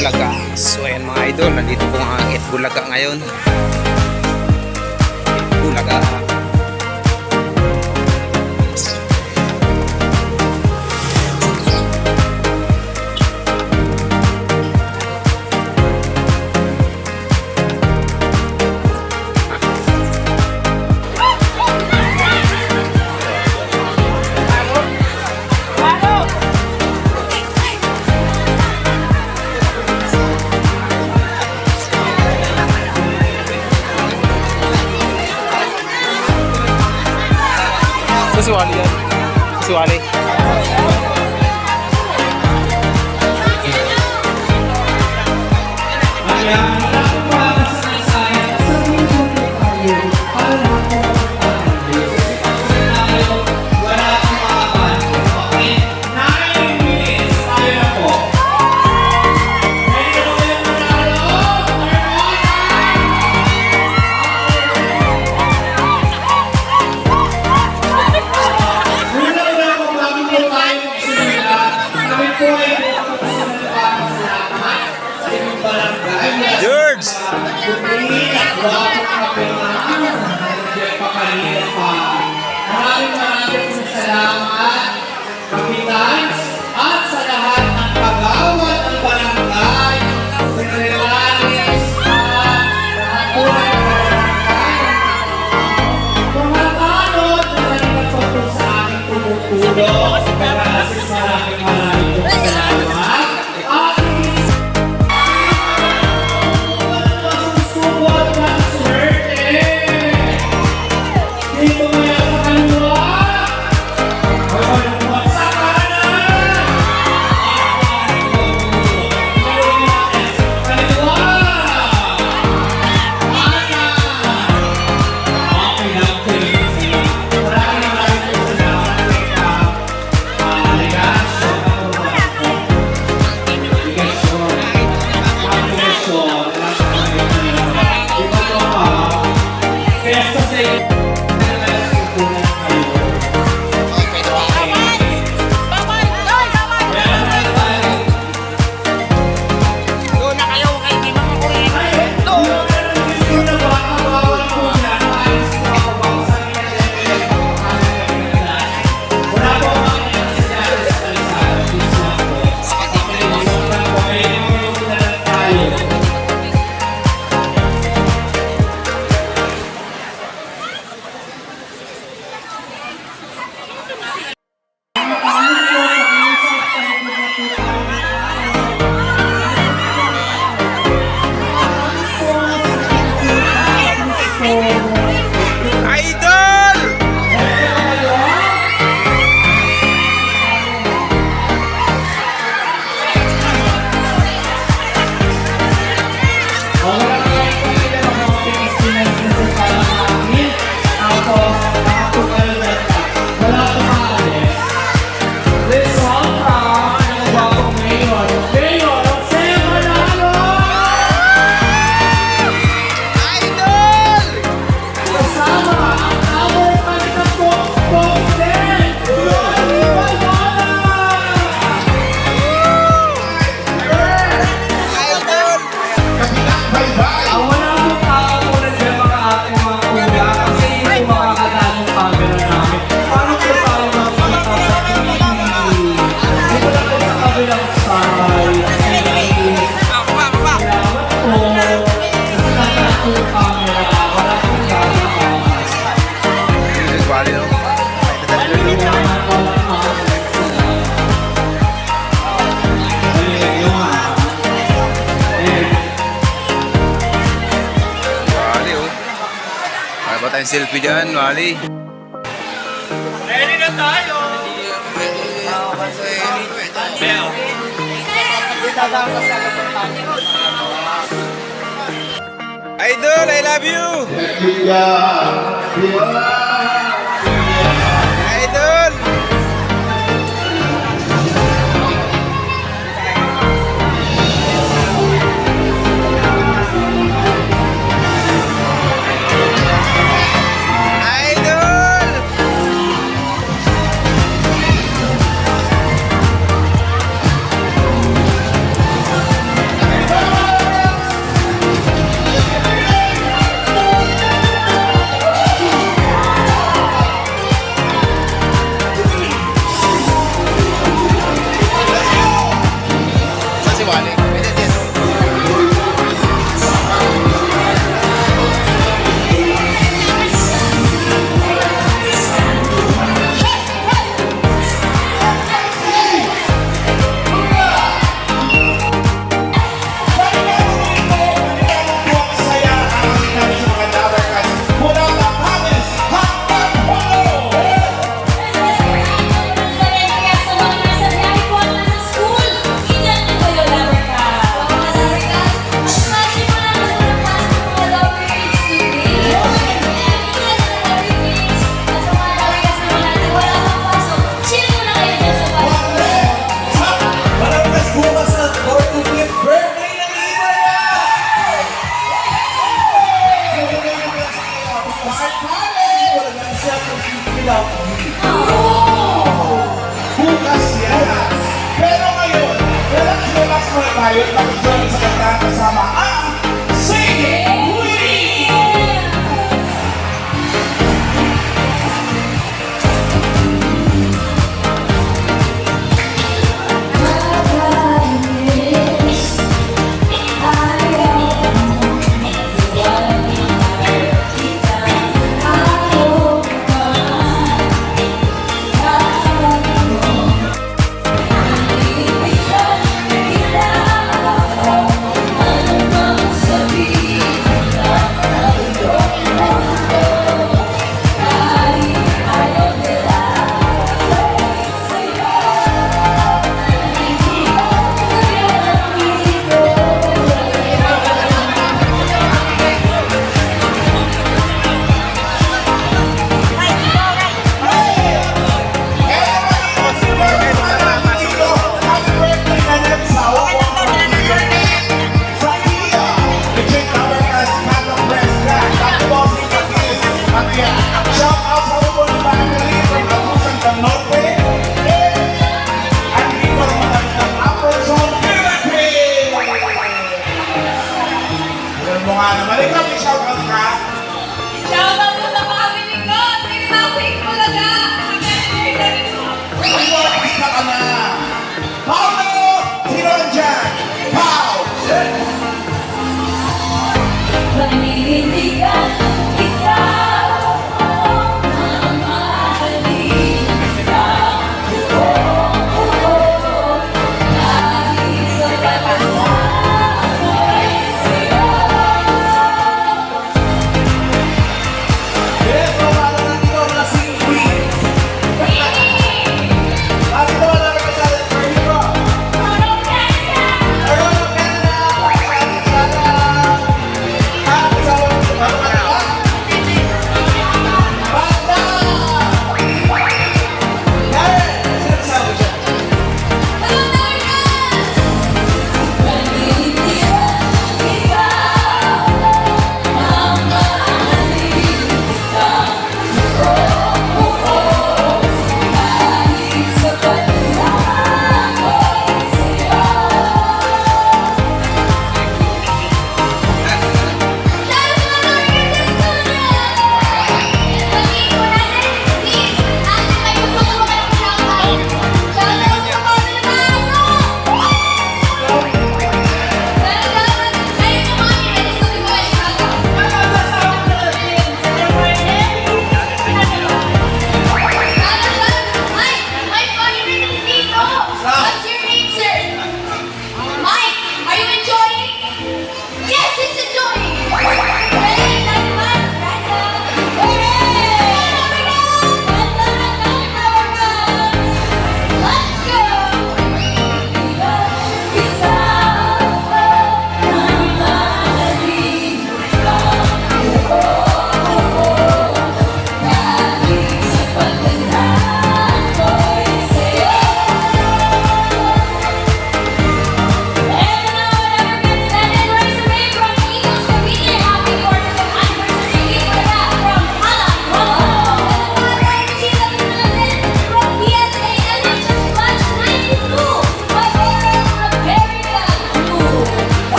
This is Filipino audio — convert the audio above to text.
Bulaga. So ayan mga idol, nandito po ang Eat Bulaga ngayon. Eat Bulaga. siswali yan. Siswali. Ayan. tayong selfie dyan, Wally. Ready na tayo! Bell! Idol, I love you! Friends, kasama ang